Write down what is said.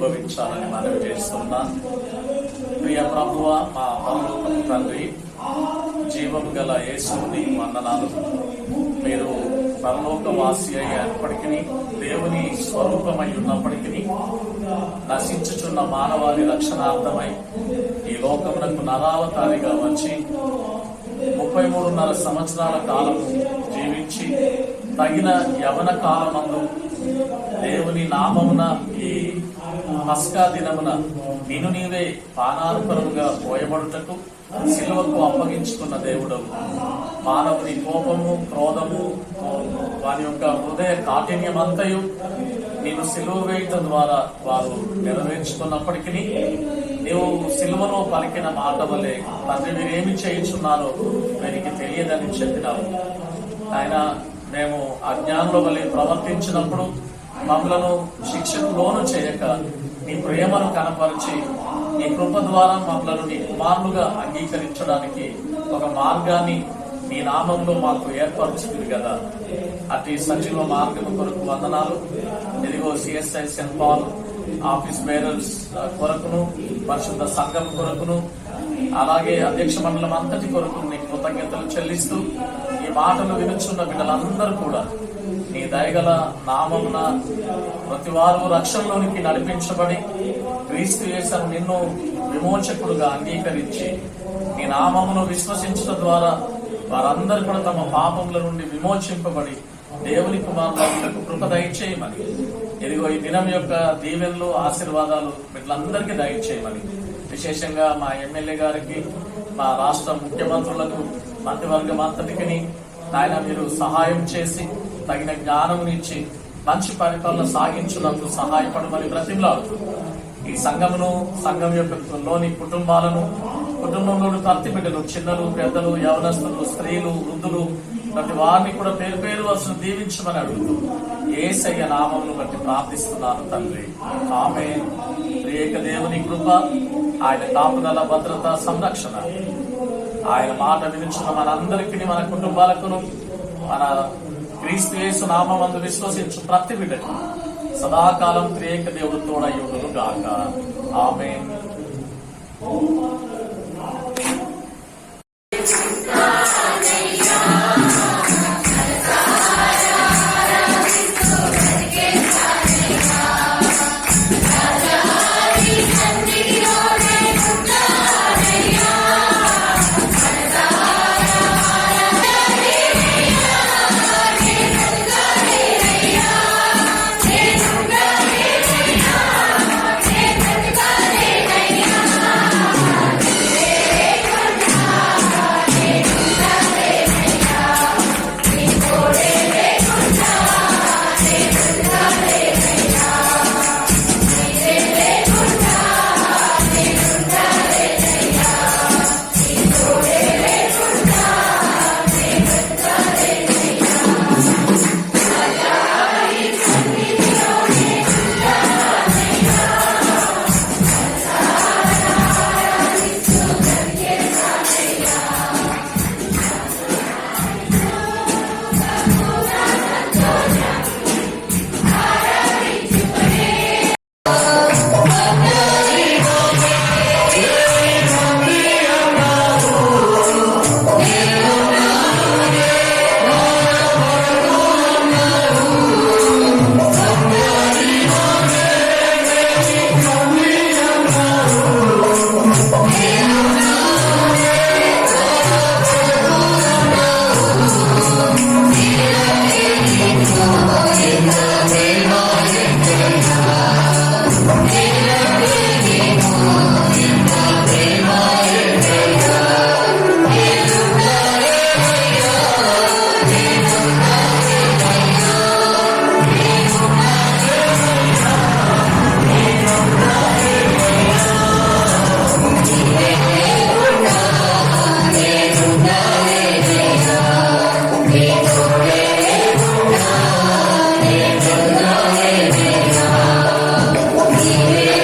ఏకీభవించాలని మనవి చేస్తున్నాను ప్రియ ప్రభువ మా పరలోకపు తండ్రి జీవము గల యేసుని వందనాలు. మీరు పరలోకవాసి అయినప్పటికీ దేవుని స్వరూపమై ఉన్నప్పటికీ నశించుచున్న మానవాళి రక్షణార్థమై ఈ లోకమునకు నరావతారిగా వచ్చి ముప్పై మూడున్నర సంవత్సరాల కాలం జీవించి తగిన యవన కాలమందు దేవుని నామమున ఈ పస్కా దినమున నిన్ను నీవే పానానుపరముగా పోయబడుటకు సిలువకు అప్పగించుకున్న దేవుడు మానవుని కోపము క్రోధము వారి యొక్క హృదయ కాఠిన్యమంతయు నేను సిలువ వేయటం ద్వారా వారు నెరవేర్చుకున్నప్పటికీ నీవు సిలువలో పలికిన మాట వల్లే తండ్రి మీరేమి చేయించున్నారో వీరికి తెలియదని చెప్పినావు. ఆయన మేము అజ్ఞానుల వల్ల ప్రవర్తించినప్పుడు మమ్మలను శిక్షకు లోను చేయక నీ ప్రేమను కనపరిచి నీ కృప ద్వారా మమ్మలను నీ కుమారులుగా అంగీకరించడానికి ఒక మార్గాన్ని నీ నామంలో మాకు ఏర్పరుచుతుంది కదా. అటు సజీవ మార్గం కొరకు వందనాలు. ఇదిగో CSI saint Paul office bearers కొరకును పరిశుద్ధ సంఘం కొరకును అలాగే అధ్యక్ష మండలం అంతటి కొరకు నీ కృతజ్ఞతలు చెల్లిస్తూ ఈ మాటలు వినుచున్న బిడ్డలందరూ కూడా నీ దయగల నామమున ప్రతి వారు రక్షణలోనికి నడిపించబడి క్రీస్తు యేసను నిన్ను విమోచకుడుగా అంగీకరించి నీ నామమును విశ్వసించడం ద్వారా వారందరూ కూడా తమ పాపముల నుండి విమోచింపబడి దేవుని కుమారులకు కృప దయచేయమని. ఇదిగో ఈ దినం యొక్క దీవెనలు ఆశీర్వాదాలు వీళ్ళందరికీ దయచేయమని. విశేషంగా మా ఎమ్మెల్యే గారికి మా రాష్ట్ర ముఖ్యమంత్రులకు మంత్రివర్గం అంతటికి నాయన మీరు సహాయం చేసి తగిన జ్ఞానమునిచ్చి మంచి పరిపాలన సాగించున్నందుకు సహాయపడమని బ్రతిమలాడుతూ ఈ సంఘమును సంఘం యొక్క లోని కుటుంబాలను కుటుంబంలోని తత్తి బిడ్డలు చిన్నలు పెద్దలు యవనస్తులు స్త్రీలు వృద్ధులు ప్రతి వారిని కూడా పేరు పేరు అసలు దీవించమని అడుగుతూ ఏసయ్య నామమును బట్టి ప్రార్థిస్తున్నాను తండ్రి. ఆమె ప్రియేక దేవుని కృప ఆయన కాపుదల భద్రత సంరక్షణ. ఆయన మాట వినించిన మనందరికీ మన కుటుంబాలకును మన క్రీస్తు యేసు నామందు విశ్వసించు ప్రతి బిడ్డకు సదాకాలం త్రియేక దేవుడు తోడయ్యుడును గాక